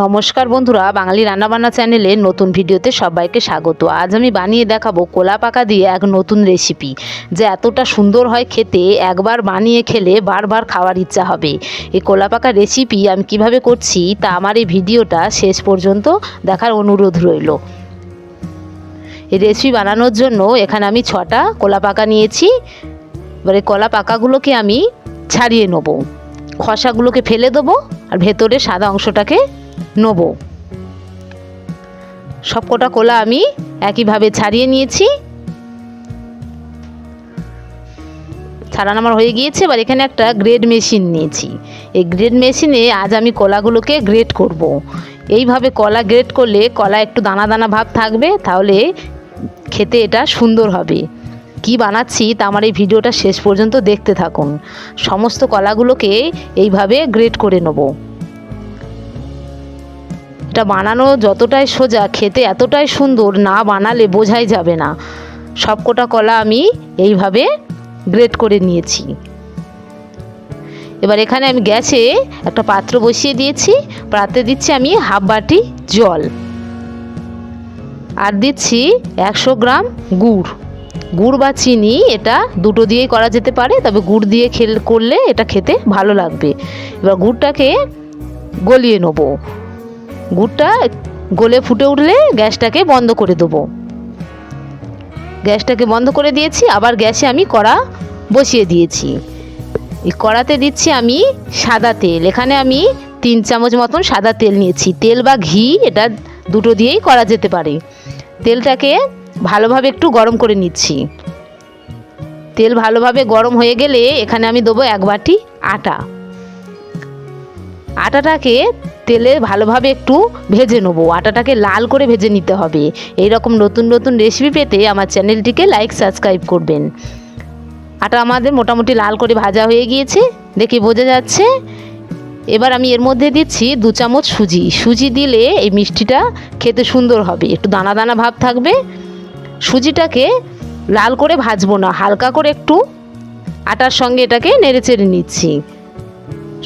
নমস্কার বন্ধুরা, বাঙালি রান্নাবান্না চ্যানেলে নতুন ভিডিওতে সবাইকে স্বাগত। আজ আমি বানিয়ে দেখাবো কোলা পাকা দিয়ে এক নতুন রেসিপি যে এতটা সুন্দর হয় খেতে, একবার বানিয়ে খেলে বারবার খাওয়ার ইচ্ছা হবে। এই কোলা পাকা রেসিপি আমি কীভাবে করছি, তা আমার এই ভিডিওটা শেষ পর্যন্ত দেখার অনুরোধ রইল। এই রেসিপি বানানোর জন্য এখানে আমি ছটা কোলা পাকা নিয়েছি। এবারে কলা পাকাগুলোকে আমি ছাড়িয়ে নেব। খসাগুলোকে ফেলে দেবো, আর ভেতরে সাদা অংশটাকে নেব। সবকটা কোলা আমি একইভাবে ছাড়িয়ে নিয়েছি। ছাড়ানো আমার হয়ে গিয়েছে, এবার এখানে একটা গ্রেড মেশিন নিয়েছি। এই গ্রেড মেশিনে আজ আমি কলাগুলোকে গ্রেড করব। এইভাবে কলা গ্রেড করলে কলা একটু দানা দানা ভাব থাকবে, তাহলে খেতে এটা সুন্দর হবে। কি বানাচ্ছি তা আমার এই ভিডিওটা শেষ পর্যন্ত দেখতে থাকুন। সমস্ত কলাগুলোকে এইভাবে গ্রেড করে নেব। এটা বানানো যতটাই সোজা, খেতে এতটাই সুন্দর, না বানালে বোঝাই যাবে না। সবকটা কলা আমি এইভাবে গ্রেট করে নিয়েছি। এবার এখানে আমি গ্যাসে একটা পাত্র বসিয়ে দিয়েছি। পাত্রে দিচ্ছি আমি হাফ বাটি জল। আর দিচ্ছি একশো গ্রাম গুড়। গুড় বা চিনি এটা দুটো দিয়েই করা যেতে পারে, তবে গুড় দিয়ে খেল, করলে এটা খেতে ভালো লাগবে। এবার গুড়টাকে গলিয়ে নেব। গুড়টা গলে ফুটে উঠলে গ্যাসটাকে বন্ধ করে দেবো। গ্যাসটাকে বন্ধ করে দিয়েছি, আবার গ্যাসে আমি কড়া বসিয়ে দিয়েছি। এই কড়াতে দিচ্ছি আমি সাদা তেল। এখানে আমি তিন চামচ মতন সাদা তেল নিয়েছি। তেল বা ঘি, এটা দুটো দিয়েই করা যেতে পারে। তেলটাকে ভালোভাবে একটু গরম করে নিচ্ছি। তেল ভালোভাবে গরম হয়ে গেলে এখানে আমি দেবো এক বাটি আটা। আটাটাকে তেলে ভালোভাবে একটু ভেজে নেব। আটাটাকে লাল করে ভেজে নিতে হবে। এই রকম নতুন নতুন রেসিপি পেতে আমার চ্যানেলটিকে লাইক সাবস্ক্রাইব করবেন। আটা আমাদের মোটামুটি লাল করে ভাজা হয়ে গিয়েছে, দেখে বোঝা যাচ্ছে। এবার আমি এর মধ্যে দিচ্ছি দু চামচ সুজি। সুজি দিলে এই মিষ্টিটা খেতে সুন্দর হবে। একটু দানা দানা ভাব থাকবে। সুজিটাকে লাল করে ভাজবো না, হালকা করে একটু আটার সঙ্গে এটাকে নেড়ে চেড়ে নিচ্ছি।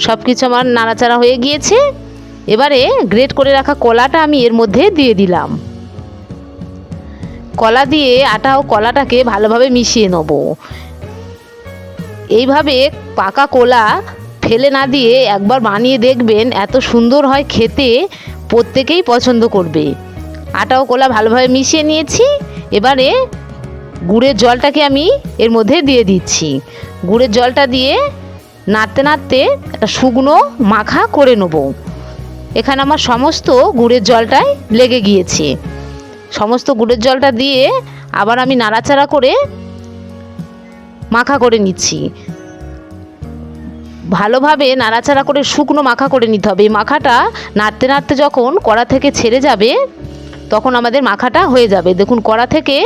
সব কিছু আমার নাড়াচাড়া হয়ে গিয়েছে। এবারে গ্রেট করে রাখা কলাটা আমি এর মধ্যে দিয়ে দিলাম। কলা দিয়ে আটা ও কলাটাকে ভালোভাবে মিশিয়ে নেব। এইভাবে পাকা কলা ফেলে না দিয়ে একবার বানিয়ে দেখবেন এত সুন্দর হয় খেতে, প্রত্যেকেই পছন্দ করবে। আটা ও কলা ভালোভাবে মিশিয়ে নিয়েছি। এবারে গুড়ের জলটাকে আমি এর মধ্যে দিয়ে দিচ্ছি। গুড়ের জলটা দিয়ে নাড়তে নাড়তে একটা শুকনো মাখা করে নেব। এখানে আমার সমস্ত গুড়ের জলটাই লেগে গিয়েছে। সমস্ত গুড়ের জলটা দিয়ে আবার আমি নাড়াচাড়া করে মাখা করে নিচ্ছি। ভালোভাবে নাড়াচাড়া করে শুকনো মাখা করে নিতে হবে। এই মাখাটা নাড়তে নাড়তে যখন কড়া থেকে ছেড়ে যাবে, তখন আমাদের মাখাটা হয়ে যাবে। দেখুন, কড়া থেকে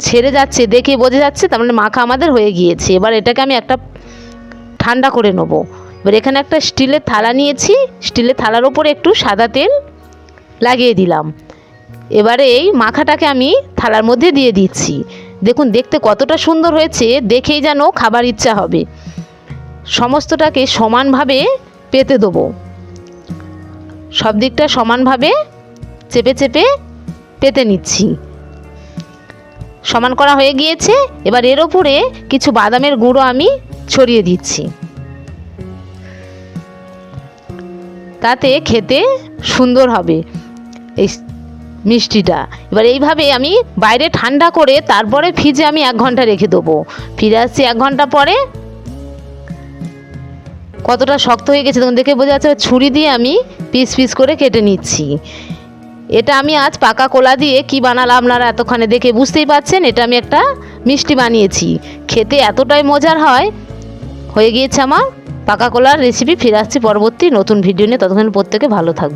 ছেড়ে যাচ্ছে, দেখে বোঝা যাচ্ছে, তার মানে মাখা আমাদের হয়ে গিয়েছে। এবার এটাকে আমি একটা ঠান্ডা করে নেব। এবার এখানে একটা স্টিলের থালা নিয়েছি, স্টিলের থালার ওপরে একটু সাদা তেল লাগিয়ে দিলাম। এবারে এই মাখাটাকে আমি থালার মধ্যে দিয়ে দিচ্ছি। দেখুন, দেখতে কতটা সুন্দর হয়েছে, দেখেই যেন খাবার ইচ্ছা হবে। সমস্তটাকে সমানভাবে পেতে দেবো। সব দিকটা সমানভাবে চেপে চেপে পেতে নিচ্ছি। সমান করা হয়ে গিয়েছে। এবার এর ওপরে কিছু বাদামের গুঁড়ো আমি ছড়িয়ে দিচ্ছি। তাতে খেতে সুন্দর হবে এই মিষ্টিটা। এবার এইভাবে আমি বাইরে ঠান্ডা করে তারপরে ফ্রিজে আমি এক ঘণ্টা রেখে দেবো। ফিরে আসছি এক ঘণ্টা পরে। কতটা শক্ত হয়ে গেছে তখন দেখে বোঝা যাচ্ছে ছুরি দিয়ে আমি পিস পিস করে কেটে নিচ্ছি। এটা আমি আজ পাকা কোলা দিয়ে কি বানালাম আপনারা এতক্ষণে দেখে বুঝতেই পারছেন, এটা আমি একটা মিষ্টি বানিয়েছি। খেতে এতটাই মজার হয় হয়ে গিয়েছে আমার। পাকা কলার রেসিপি ফিরে আসছি পরবর্তী নতুন ভিডিও নিয়ে। ততক্ষণ প্রত্যেকে ভালো থাকবে